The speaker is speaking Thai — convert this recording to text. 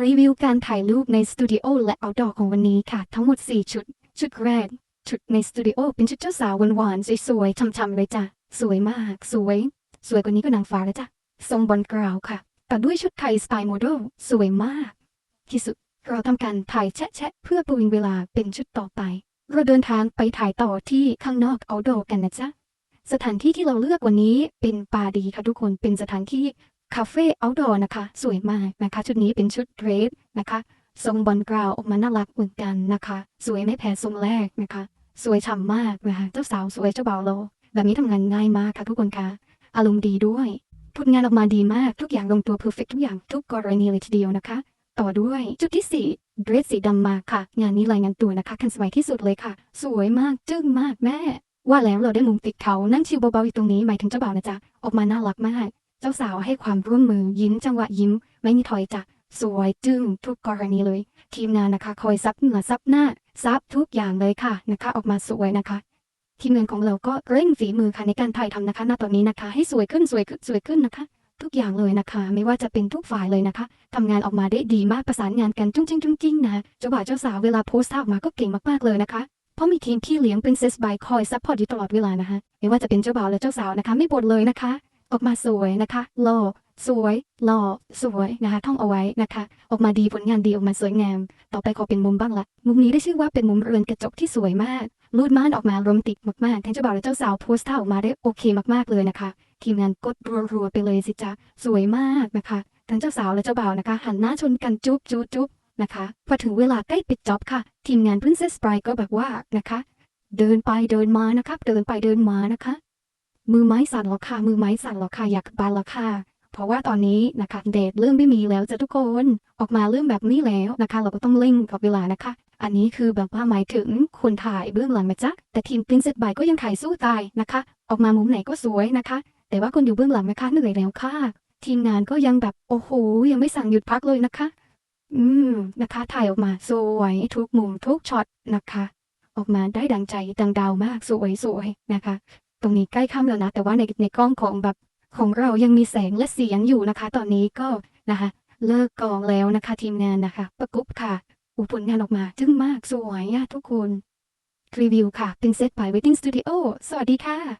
รีวิวการถ่ายรูปในสตูดิโอและเอาดอของวันนี้ค่ะ ทั้งหมด 4 ชุด ชุดแรก ชุดในสตูดิโอเป็นชุดเจ้าสาวหวานๆสวยๆช่ำๆเลยจ้ะ สวยมาก สวย สวยกว่านี้ก็นางฟ้าแล้วจ้ะ ทรงบอลกราวค่ะแต่ด้วยชุดไทยสไตล์โมเดลสวยมาก ที่สุดเราทำการถ่ายแชะๆเพื่อประวิงเวลาเป็นชุดต่อไป เราเดินทางไปถ่ายต่อที่ข้างนอกเอาดอกันนะจ๊ะสถานที่ที่เราเลือกวันนี้เป็นป่าดีค่ะทุกคนเป็นสถานที่ คาเฟ่เอาดอร์นะคะ สวยมากนะคะ ชุดนี้เป็นชุดเดรสนะคะ ทรงบอลกราวออกมาน่ารักเหมือนกันนะคะ สวยไม่แพ้ทรงแรกนะคะ สวยฉ่ำมากนะคะ เจ้าสาวสวยเจ้าบ่าวโล แบบนี้ทำงานง่ายมากค่ะทุกคนค่ะอารมณ์ดีด้วยผลงานออกมาดีมากทุกอย่างลงตัวเพอร์เฟกทุกอย่างทุกกรณีเลยทีเดียวนะคะ ต่อด้วยจุดที่สี่เดรสสีดำมาค่ะ งานนี้รายงานตัวนะคะคันสมัยที่สุดเลยค่ะ สวยมากจึ้งมากแม่ ว่าแล้วเราได้มุมติดเขานั่งชิวเบาๆอยู่ตรงนี้หมายถึงเจ้าบ่าวนะจ๊ะ ออกมาน่ารักมาก เจ้าสาวให้ความร่วมมือยิ้มจังหวะยิ้ม ไม่มีถอยจ้ะสวยจึ้งทุกกรณีเลย ทีมงานนะคะคอยซับเหงื่อซับหน้าซับทุกอย่างเลยค่ะนะคะ ออกมาสวยนะคะทีมงานของเราก็เร่งฝีมือค่ะในการถ่ายทำนะคะ ณตอนนี้นะคะ ให้สวยขึ้นสวยขึ้นสวยขึ้นนะคะ ทุกอย่างเลยนะคะ ไม่ว่าจะเป็นทุกฝ่ายเลยนะคะทำงานออกมาได้ดีมากประสานงานกันจุ้งจิ้งจุ้งจิ้งนะเจ้าบ่าวเจ้าสาวเวลาโพสต์ท่าออกมาก็เก่งมากๆเลยนะคะเพราะมีทีมที่เลี้ยง Princess by คอยซัพพอร์ตอยู่ตลอดเวลานะคะไม่ว่าจะเป็นเจ้าบ่าวและเจ้าสาวนะคะ ไม่บ่นเลยนะคะ ออกมาสวยนะคะหล่อสวยหล่อสวยนะคะ ท่องเอาไว้นะคะ ออกมาดีผลงานดีออกมาสวยงาม ต่อไปขอเป็นมุมบ้างละมุมนี้ได้ชื่อว่าเป็นมุมเรือนกระจกที่สวยมากรูดม่านออกมาโรแมนติกมากๆทั้งเจ้าบ่าวและเจ้าสาวโพสต์ท่าออกมาได้โอเคมากๆเลยนะคะ ทีมงานกดรัวๆไปเลยสิจ๊ะสวยมากนะคะทั้งเจ้าสาวและเจ้าบ่าวนะคะ หันหน้าชนกันจุ๊บจุ๊บจุ๊บนะคะพอถึงเวลาใกล้ปิดจ็อบค่ะ ทีมงาน Princess Bride ก็แบบว่านะคะ เดินไปเดินมานะคะเดินไปเดินมานะคะ มือไม้สั่นแล้วค่ะ มือไม้สั่นแล้วค่ะ อยากบานแล้วค่ะ เพราะว่าตอนนี้นะคะเดทเริ่มไม่มีแล้วจ้ะทุกคน ออกมาเริ่มแบบนี้แล้วนะคะ เราก็ต้องเร่งกับเวลานะคะ อันนี้คือแบบว่าหมายถึงคนถ่ายเบื้องหลังนะจ๊ะ แต่ทีม Princess Bride ก็ยังถ่ายสู้ตายนะคะ ออกมามุมไหนก็สวยนะคะ แต่ว่าคนอยู่เบื้องหลังนะคะเหนื่อยแล้วค่ะ ทีมงานก็ยังแบบโอ้โหยังไม่สั่งหยุดพักเลยนะคะ อืมนะคะ ถ่ายออกมาสวยทุกมุมทุกช็อตนะคะ ออกมาได้ดังใจดังดาวมากสวยสวยนะคะ ตรงนี้ใกล้ค่ำแล้วนะ แต่ว่าในในกล้องของแบบของเรายังมีแสงและเสียงอยู่นะคะ ตอนนี้ก็นะคะ เลิกกองแล้วนะคะ ทีมงานนะคะ ประกบค่ะอุยผลงานออกมาจึ้งมากสวยอะทุกคนรีวิวค่ะเป็นเซตไป Wedding Studio สวัสดีค่ะ